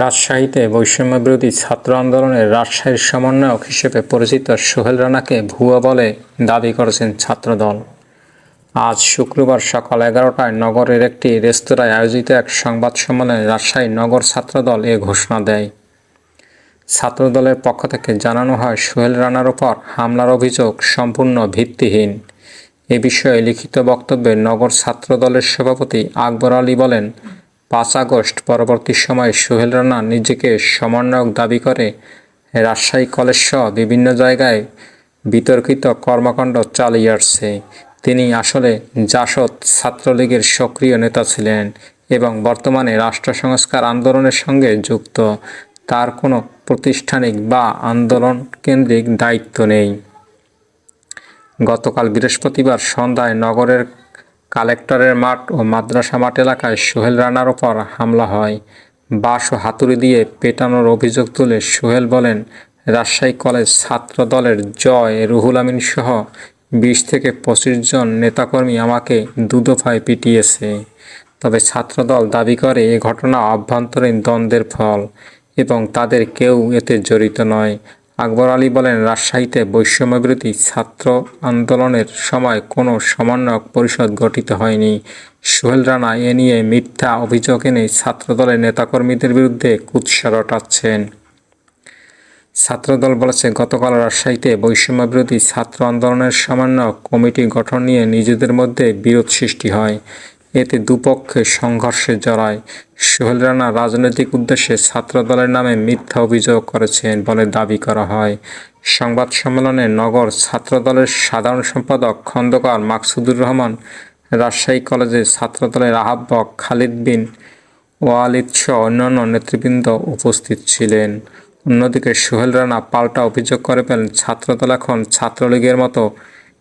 রাজশাহীতে বৈষম্যবিরোধী ছাত্র আন্দোলনের রাজশাহীর সমন্বয়ক হিসেবে পরিচিত সোহেল রানাকে ভুয়া বলে দাবি করেছেন ছাত্রদল। আজ শুক্রবার সকাল এগারোটায় নগরের একটি রেস্তোরাঁয় আয়োজিত এক সংবাদ সম্মেলনে রাজশাহী নগর ছাত্রদল এ ঘোষণা দেয়। ছাত্রদলের পক্ষ থেকে জানানো হয়, সোহেল রানার ওপর হামলার অভিযোগ সম্পূর্ণ ভিত্তিহীন। এ বিষয়ে লিখিত বক্তব্যে নগর ছাত্রদলের সভাপতি আকবর আলী বলেন পাঁচ আগস্ট পরবর্তী সময়ে সোহেল রানা নিজেকে সমন্বয়ক দাবি করে রাজশাহী কলেজসহ বিভিন্ন জায়গায় বিতর্কিত কর্মকাণ্ড চালিয়ে আসছে। তিনি আসলে জাসদ ছাত্রলীগের সক্রিয় নেতা ছিলেন এবং বর্তমানে রাষ্ট্র সংস্কার আন্দোলনের সঙ্গে যুক্ত। তার কোনো প্রতিষ্ঠানিক বা আন্দোলন কেন্দ্রিক দায়িত্ব নেই। গতকাল বৃহস্পতিবার সন্ধ্যায় নগরের কালেক্টরের মাঠ ও মাদ্রাসা মাঠ এলাকায় সোহেল রানার ওপর হামলা হয়। বাঁশ ও হাতুড়ি দিয়ে পেটানোর অভিযোগ তুলে সোহেল বলেন, রাজশাহী কলেজ ছাত্র দলের জয় রুহুল আমিন সহ বিশ থেকে পঁচিশ জন নেতাকর্মী আমাকে দুদফায় পিটিয়েছে। তবে ছাত্রদল দাবি করে এ ঘটনা অভ্যন্তরীণ দ্বন্দ্বের ফল এবং তাদের কেউ এতে জড়িত নয়। আকবর আলী বলেন, রাজশাহীতে বৈষম্যবিরোধী ছাত্র আন্দোলনের সময় কোনো সমন্বয়ক পরিষদ গঠিত হয়নি। সোহেল রানা এ নিয়ে মিথ্যা অভিযোগ এনে ছাত্রদলের নেতাকর্মীদের বিরুদ্ধে কুৎসা রটাচ্ছেন। ছাত্রদল বলেছে, গতকাল রাজশাহীতে বৈষম্যবিরোধী ছাত্র আন্দোলনের সমন্বয়ক কমিটি গঠন নিয়ে নিজেদের মধ্যে বিরোধ সৃষ্টি হয়। এতে দুপক্ষে সংঘর্ষে জড়ায়। সোহেল রানা রাজনৈতিক উদ্দেশ্যে ছাত্রদলের নামে মিথ্যা অভিযোগ করেছেন বলে দাবি করা হয়। সংবাদ সম্মেলনে নগর ছাত্রদলের সাধারণ সম্পাদক খন্দকার মাকসুদুর রহমান, রাজশাহী কলেজের ছাত্রদলের আহ্বায়ক খালিদ বিন ওয়ালিদ সহ অন্যান্য নেতৃবৃন্দ উপস্থিত ছিলেন। অন্যদিকে সোহেল রানা পাল্টা অভিযোগ করে পেলেন ছাত্রদল এখন ছাত্রলীগের মতো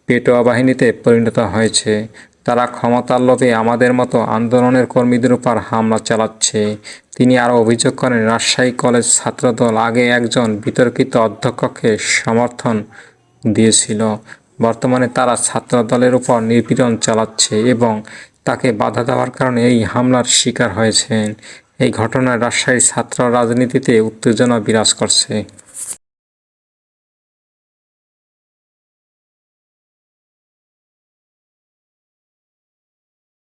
পেটোয়া বাহিনীতে পরিণত হয়েছে। তারা ক্ষমতার লোভে আমাদের মতো আন্দোলনের কর্মীদের উপর হামলা চালাচ্ছে। তিনি আরও অভিযোগ করেন, রাজশাহী কলেজ ছাত্রদল আগে একজন বিতর্কিত অধ্যক্ষকে সমর্থন দিয়েছিল। বর্তমানে তারা ছাত্রদলের উপর নিপীড়ন চালাচ্ছে এবং তাকে বাধা দেওয়ার কারণে এই হামলার শিকার হয়েছেন। এই ঘটনায় রাজশাহীর ছাত্র রাজনীতিতে উত্তেজনা বিরাজ করছে।